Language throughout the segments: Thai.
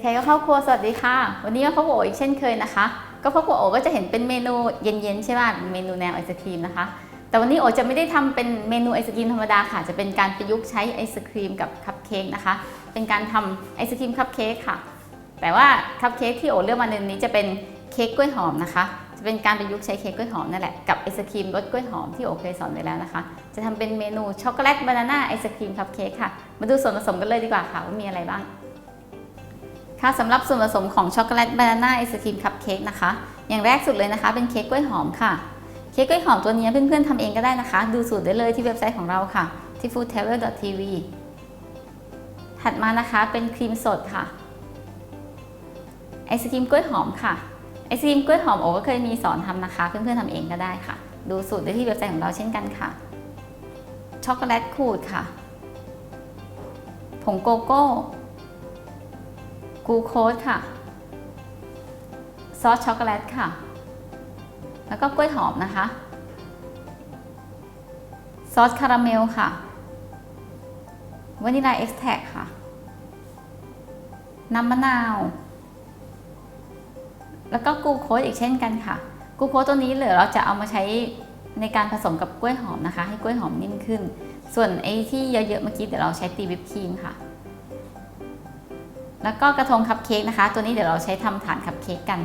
ใครๆก็เข้าครัวสวัสดีค่ะ วันนี้มาพบกับโออีกเช่นเคยนะคะ ก็พบกับโอก็จะเห็นเป็นเมนูเย็นๆใช่ไหมเมนูแนวไอศครีมนะคะ แต่วันนี้โอจะไม่ได้ทำเป็นเมนูไอศครีมธรรมดาค่ะ จะเป็นการประยุกต์ใช้ไอศครีมกับคัพเค้กนะคะ เป็นการทำไอศครีมคัพเค้กค่ะ แต่ว่าคัพเค้กที่โอเลือกมาในนี้จะเป็นเค้กกล้วยหอมนะคะ จะเป็นการประยุกต์ใช้เค้กกล้วยหอมนั่นแหละกับไอศครีมรสกล้วยหอมที่โอเคยสอนไว้แล้วนะคะ จะทำเป็นเมนูช็อกโกแลตบานาน่าไอศครีมคัพเค้กค่ะ มาดูส่วนผสมกันเลยดีกว่าค่ะว่ามีอะไรบ้าง ค่ะสำหรับส่วนผสมของช็อกโกแลตบานาน่าไอศครีมคัพเค้กนะคะ อย่างแรกสุดเลยนะคะ เป็นเค้กกล้วยหอมค่ะ เค้กกล้วยหอมตัวนี้เพื่อนๆทำเองก็ได้นะคะ ดูสูตรได้เลยที่เว็บไซต์ของเราค่ะ ที่ foodtravel.tv ถัดมานะคะเป็นครีมสดค่ะ ไอศครีมกล้วยหอมค่ะ ไอศครีมกล้วยหอมโอก็เคยมีสอนทำนะคะ เพื่อนๆทำเองก็ได้ค่ะ ดูสูตรได้ที่เว็บไซต์ของเราเช่นกันค่ะ ช็อกโกแลตขูดค่ะ ผงโกโก้ กูโคสค่ะ ซอสช็อกโกแลตค่ะ แล้วก็กล้วยหอมนะคะ ซอสคาราเมลค่ะ วานิลาเอ็กซ์แทกค่ะ น้ำมะนาว แล้วก็กูโคสอีกเช่นกันค่ะ กูโคสตัวนี้เหลือเราจะเอามาใช้ในการผสมกับกล้วยหอมนะคะ ให้กล้วยหอมนิ่มขึ้น ส่วนไอ้ที่เยอะๆเมื่อกี้เดี๋ยวเราใช้ตีวิปครีมค่ะ แล้วก็กระทงคัพเค้กนะคะ ตัวนี้เดี๋ยวเราใช้ทำฐานคัพเค้กกัน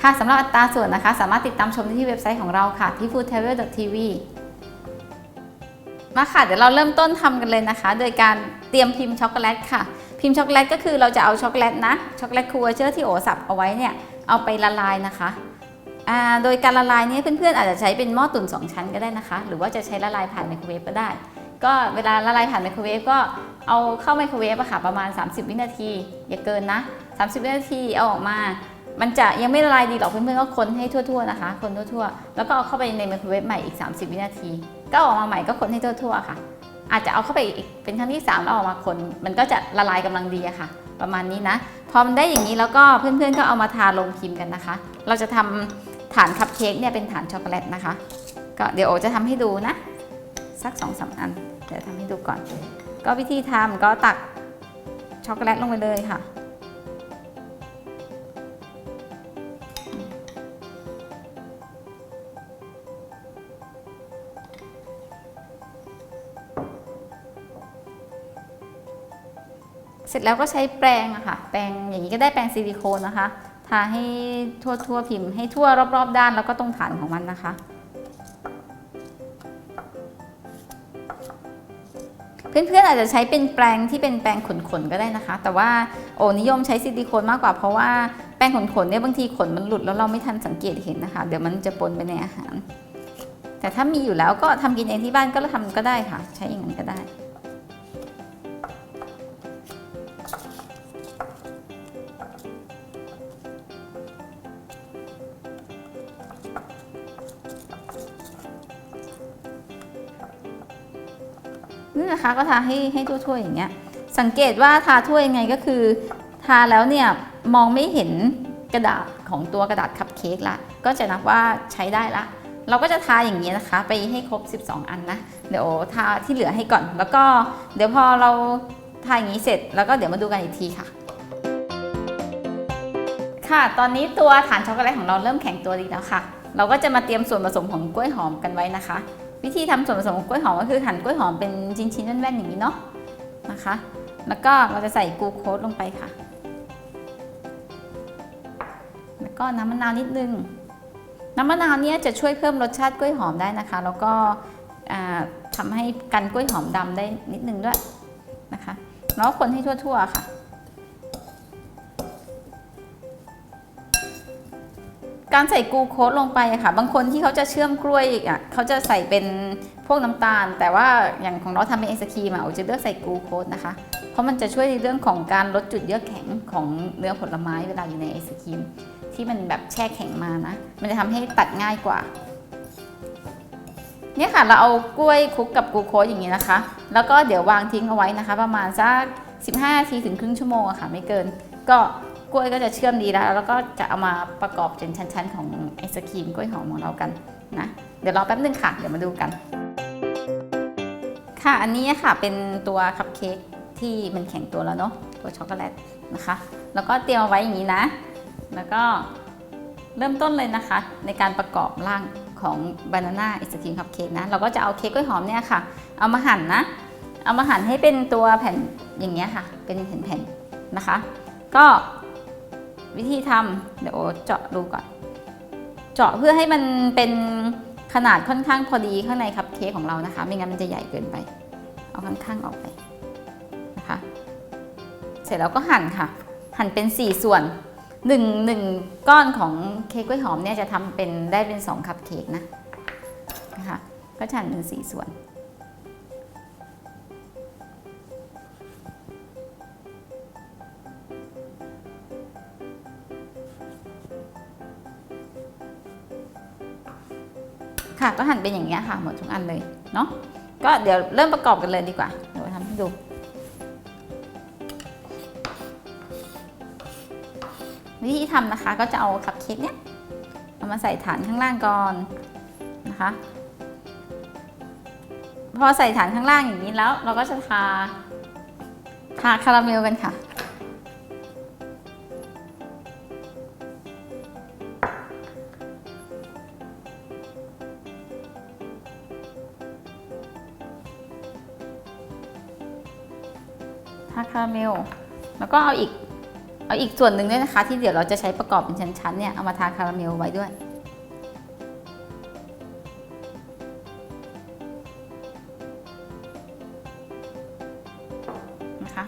ค่ะสำหรับอัตราส่วนนะคะ สามารถติดตามชมได้ที่เว็บไซต์ของเราค่ะที่ foodtravel.tv มาค่ะเดี๋ยวเราเริ่มต้นทำกันเลยนะคะ โดยการเตรียมพิมพ์ช็อกโกแลตค่ะ พิมพ์ช็อกโกแลตก็คือเราจะเอาช็อกโกแลตนะช็อกโกแลตคูเวอร์เจอร์ที่โอสับเอาไว้เนี่ยเอาไปละลายนะคะโดยการละลายนี่ยเพื่อนๆอาจจะใช้เป็นหม้อตุ๋น2 ชั้นก็ได้นะคะ หรือว่าจะใช้ละลายผ่านไมโครเวฟก็ได้ ก็เวลาละลายผ่านไมโครเวฟก็ เอาเข้าไมโครเวฟอะค่ะประมาณ 30 วินาที อย่าเกินนะ 30 วินาทีเอาออกมา มันจะยังไม่ละลายดีหรอกเพื่อนๆก็คนให้ทั่วๆนะคะ คนทั่วๆ แล้วก็เอาเข้าไปในไมโครเวฟใหม่อีก 30 วินาที ก็ออกมาใหม่ก็คนให้ทั่วๆค่ะ อาจจะเอาเข้าไปอีกเป็นครั้งที่ 3 แล้วออกมาคน มันก็จะละลายกำลังดีอะค่ะ ประมาณนี้นะ พอมันได้อย่างนี้แล้วก็เพื่อนๆก็เอามาทาลงพิมพ์กันนะคะ เราจะทำฐานคัพเค้กเนี่ยเป็นฐานช็อกโกแลตนะคะ ก็เดี๋ยวโอจะทำให้ดูนะ สัก2อสอัน เดี๋ยวทำให้ดูก่อน ก็วิธีทำก็ตักช็อกโกแลตลงไปเลยค่ะ เสร็จแล้วก็ใช้แปรงอะค่ะ แปรงอย่างนี้ก็ได้แปรงซิลิโคนนะคะ ทาให้ทั่วทั่วๆพิมพ์ให้ทั่วรอบๆด้านแล้วก็ตรงฐานของมันนะคะ เพื่อนๆอาจจะใช้เป็นแปรงที่เป็นแปรงขนๆก็ได้นะคะ แต่ว่าโอนิยมใช้ซิลิโคนมากกว่าเพราะว่าแปรงขนๆเนี่ยบางทีขนมันหลุดแล้วเราไม่ทันสังเกตเห็นนะคะ เดี๋ยวมันจะปนไปในอาหาร แต่ถ้ามีอยู่แล้วก็ทำกินเองที่บ้านก็ทำก็ได้ค่ะ ใช้อย่างนั้นก็ได้ นี่นะคะก็ทาให้ให้ทั่วๆอย่างเงี้ย สังเกตว่าทาทั่วยังไงก็คือ ทาแล้วเนี่ยมองไม่เห็นกระดาษของตัวกระดาษคัพเค้กละ ก็จะนับว่าใช้ได้ละ เราก็จะทาอย่างนี้นะคะ ไปให้ครบ 12 อันนะ เดี๋ยวทาที่เหลือให้ก่อน แล้วก็เดี๋ยวพอเราทาอย่างนี้เสร็จ แล้วก็เดี๋ยวมาดูกันอีกทีค่ะ ค่ะ ตอนนี้ตัวฐานช็อกโกแลตของเราเริ่มแข็งตัวดีแล้วค่ะ เราก็จะมาเตรียมส่วนผสมของกล้วยหอมกันไว้นะคะ วิธีทำส่วนผสมของกล้วยหอมก็คือหั่นกล้วยหอมเป็นชิ้นๆแว่นๆอย่างนี้เนาะนะคะ แล้วก็เราจะใส่กูโคสลงไปค่ะ แล้วก็น้ำมะนาวนิดนึง น้ำมะนาวเนี่ยจะช่วยเพิ่มรสชาติกล้วยหอมได้นะคะ แล้วก็อ่าทำให้กันกล้วยหอมดำได้นิดนึงด้วยนะคะ แล้วคนให้ทั่วๆค่ะ การใส่กูโคสลงไปอะค่ะ บางคนที่เขาจะเชื่อมกล้วยอะเขาจะใส่เป็นพวกน้ำตาล แต่ว่าอย่างของเราทำเป็นไอศครีมอะเราจะเลือกใส่กูโคสนะคะ เพราะมันจะช่วยในเรื่องของการลดจุดเยือกแข็งของเนื้อผลไม้เวลาอยู่ในไอศครีมที่มันแบบแช่แข็งมานะ มันจะทำให้ตัดง่ายกว่าเนี่ยค่ะเราเอากล้วยคลุกกับกูโคสอย่างนี้นะคะ แล้วก็เดี๋ยววางทิ้งเอาไว้นะคะ ประมาณสัก 15นาทีถึงครึ่งชั่วโมงอะค่ะ ไม่เกินก็ กล้วยก็จะเชื่อมดีแล้ว แล้วก็จะเอามาประกอบเป็นชั้น ๆ ของไอศครีมกล้วยหอมของเรากันนะเดี๋ยวรอแป๊บนึงค่ะ เดี๋ยวมาดูกัน ค่ะอันนี้ค่ะเป็นตัวคัพเค้กที่มันแข็งตัวแล้วเนาะตัวช็อกโกแลตนะคะ แล้วก็เตรียมเอาไว้อย่างนี้นะ แล้วก็เริ่มต้นเลยนะคะ ในการประกอบร่างของบานาน่าไอศครีมคัพเค้กนะ เราก็จะเอาเค้กกล้วยหอมเนี่ยค่ะ เอามาหั่นนะ เอามาหั่นให้เป็นตัวแผ่นอย่างเงี้ยค่ะ เป็นแผ่นๆนะคะ ก็ วิธีทำเดี๋ยวเจาะดูก่อน เจาะเพื่อให้มันเป็นขนาดค่อนข้างพอดีข้างในคัพเค้กของเรานะคะ ไม่งั้นมันจะใหญ่เกินไป เอาข้างๆออกไปนะคะ เสร็จแล้วก็หั่นค่ะ หั่นเป็น 4 ส่วน1งหนึ่งก้อนของเค้กกล้วยหอมเนี่ยจะทำเป็นได้เป็น 2 คัพเค้กนะนะคะก็หั่นเป็น 4 ส่วน ค่ะก็หั่นเป็นอย่างเงี้ยค่ะหมดทุกอันเลยเนาะก็เดี๋ยวเริ่มประกอบกันเลยดีกว่าเดี๋ยวทำให้ดูวิธีทำนะคะก็จะเอาคัพเค้กเนี้ยเอามาใส่ฐานข้างล่างก่อนนะคะพอใส่ฐานข้างล่างอย่างนี้แล้ว เราก็จะทาทาคาราเมลกันค่ะ ก็เอาอีกเอาอีกส่วนหนึ่งด้วยนะคะ ที่เดี๋ยวเราจะใช้ประกอบเป็นชั้นๆเนี่ยเอามาทาคาราเมลไว้ด้วย นะคะ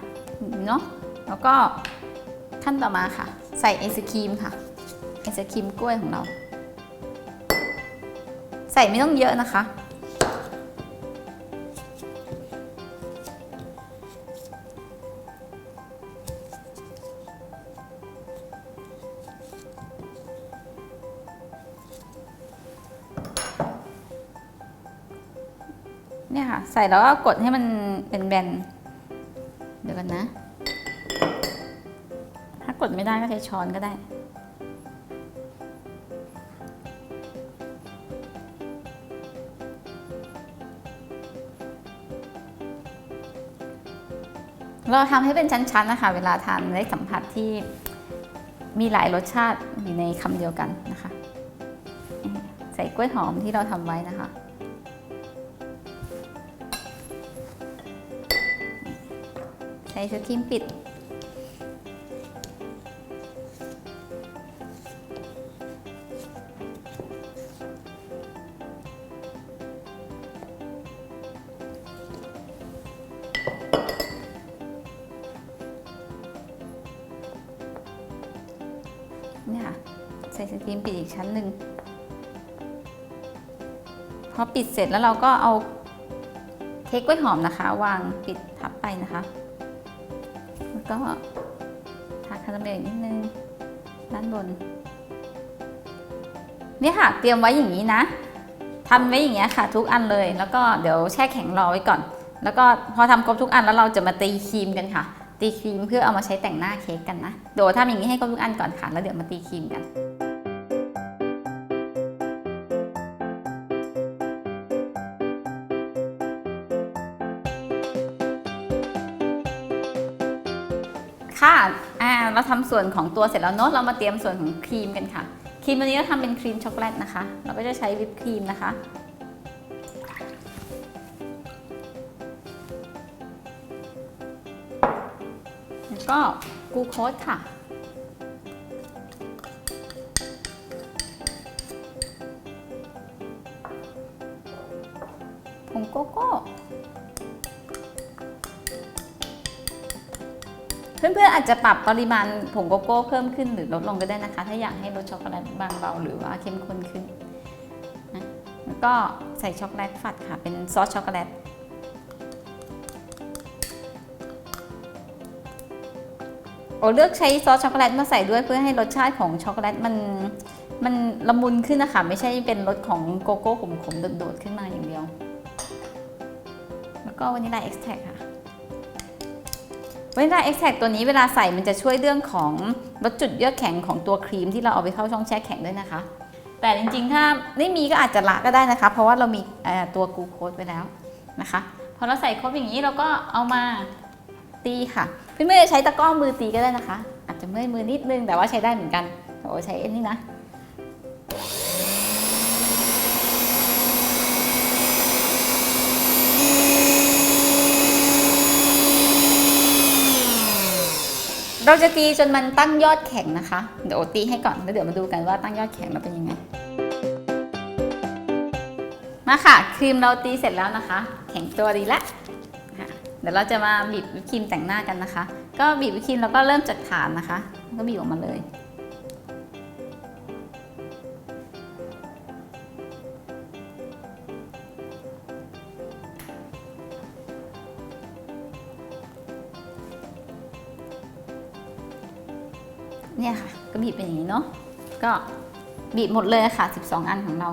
เนาะแล้วก็ขั้นต่อมาค่ะ ใส่ไอศครีมค่ะไอศครีมกล้วยของเรา ใส่ไม่ต้องเยอะนะคะ เนี่ยค่ะ ใส่แล้วก็กดให้มันเป็นแบน เดี๋ยวกันนะ ถ้ากดไม่ได้ก็ใช้ช้อนก็ได้เราทำให้เป็นชั้นๆนะคะ เวลาทานได้สัมผัสที่มีหลายรสชาติอยู่ในคำเดียวกันนะคะ ใส่กล้วยหอมที่เราทำไว้นะคะ ส่สครีมปิด เนี่ยค่ะ ใส่สกรีนปิดอีกชั้นหนึ่งพอปิดเสร็จแล้วเราก็เอาเค้กกล้วยหอมนะคะ วางปิดทับไปนะคะ ก็ทาคาราเมลนิดนึง ด้านบน เนี่ยค่ะ เตรียมไว้อย่างนี้นะทำไว้อย่างเงี้ยค่ะ ทุกอันเลย แล้วก็เดี๋ยวแช่แข็งรอไว้ก่อน แล้วก็พอทำครบทุกอันแล้วเราจะมาตีครีมกันค่ะ ตีครีมเพื่อเอามาใช้แต่งหน้าเค้กกันนะเดี๋ยวทำอย่างนี้ให้ครบทุกอันก่อนค่ะ แล้วเดี๋ยวมาตีครีมกัน ค่ะอ่าเราทำส่วนของตัวเสร็จแล้วเนอะเรามาเตรียมส่วนของครีมกันค่ะ ครีมวันนี้เราทำเป็นครีมช็อกโกแลตนะคะ เราก็จะใช้วิปครีมนะคะ แล้วก็กูโคสค่ะผงโกโก้ เพื่อนๆอาจจะปรับปริมาณผงโกโก้เพิ่มขึ้นหรือลดลงก็ได้นะคะ ถ้าอยากให้รสช็อกโกแลตบางเบาหรือว่าเข้มข้นขึ้นนะแล้วก็ใส่ช็อกโกแลตฝัดค่ะ เป็นซอสช็อกโกแลตโอเลือกใช้ซอสช็อกโกแลตมาใส่ด้วยเพื่อให้รสชาติของช็อกโกแลตมันมันละมุนขึ้นนะคะ ไม่ใช่เป็นรสของโกโก้ขมๆโดดๆขึ้นมาอย่างเดียว แล้วก็วานิลาเอ็กซ์แทกค่ะ วานิลาเอ็กแทกตัวนี้เวลาใส่มันจะช่วยเรื่องของลดจุดเยือกแข็งของตัวครีมที่เราเอาไปเข้าช่องแช่แข็งด้วยนะคะ แต่จริงๆ ถ้าไม่มีก็อาจจะละก็ได้นะคะ เพราะว่าเรามีตัวกูโคสไปแล้วนะคะพอเราใส่ครบอย่างนี้เราก็เอามาตีค่ะเพื่อนๆใช้ตะกร้อมือตีก็ได้นะคะ อาจจะเมื่อยมือนิดนึงแต่ว่าใช้ได้เหมือนกันโอ้ใช้เอ็นนี่นะ เราจะตีจนมันตั้งยอดแข็งนะคะ เดี๋ยวโอตีให้ก่อนแล้วเดี๋ยวมาดูกันว่าตั้งยอดแข็งแล้วเป็นยังไง มาค่ะครีมเราตีเสร็จแล้วนะคะ แข็งตัวดีแล้วค่ะเดี๋ยวเราจะมาบีบวิปครีมแต่งหน้ากันนะคะ ก็บีบวิปครีมแล้วก็เริ่มจากฐานนะคะ ก็บีบออกมาเลย เนี่ยค่ะ ก็บีบเป็นอย่างนี้เนาะก็บีบหมดเลยค่ะ 12 อันของเรา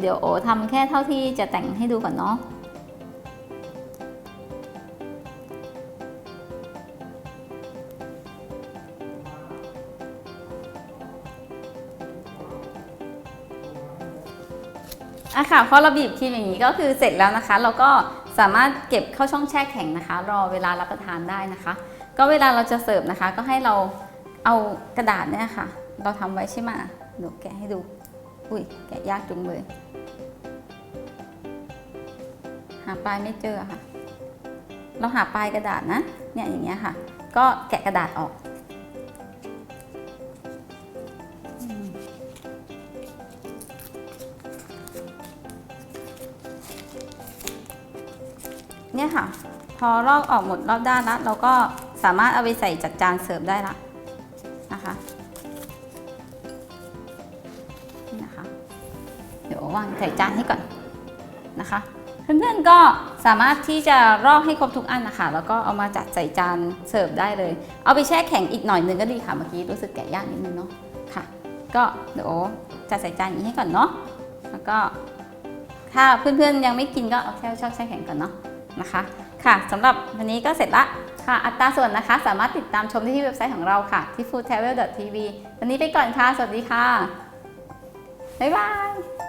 เดี๋ยวโอทำแค่เท่าที่จะแต่งให้ดูก่อนเนาะอะค่ะพอเราบีบครีมอย่างนี้ก็คือเสร็จแล้วนะคะ เราก็สามารถเก็บเข้าช่องแช่แข็งนะคะ รอเวลารับประทานได้นะคะ ก็เวลาเราจะเสิร์ฟนะคะ ก็ให้เราเอากระดาษเนี่ยค่ะ เราทำไว้ใช่ไหมเดี๋ยวแกะให้ดู อุ้ยแกะยากจุงเลย หาปลายไม่เจอค่ะ เราหาปลายกระดาษนะ เนี่ยอย่างเงี้ยค่ะ ก็แกะกระดาษออกเนี่ยค่ะ พอลอกออกหมดรอบด้านแล้วเราก็ สามารถเอาไปใส่จัดจานเสิร์ฟได้ละนะคะนี่นะคะ เดี๋ยววางใส่จานให้ก่อนนะคะ เพื่อนๆก็สามารถที่จะรอกให้ครบทุกอันนะคะ แล้วก็เอามาจัดใส่จานเสิร์ฟได้เลย เอาไปแช่แข็งอีกหน่อยนึงก็ดีค่ะ เมื่อกี้รู้สึกแกะยากนิดนึงเนาะค่ะ ก็เดี๋ยวจัดใส่จานนี้ให้ก่อนเนาะ แล้วก็ถ้าเพื่อนๆยังไม่กินก็เอาแค่ช่องแช่แข็งก่อนเนาะนะคะ ค่ะสำหรับวันนี้ก็เสร็จละค่ะ อัตราส่วนนะคะ สามารถติดตามชมได้ที่เว็บไซต์ของเราค่ะ ที่ foodtravel.tv วันนี้ไปก่อนค่ะ สวัสดีค่ะ บ๊ายบาย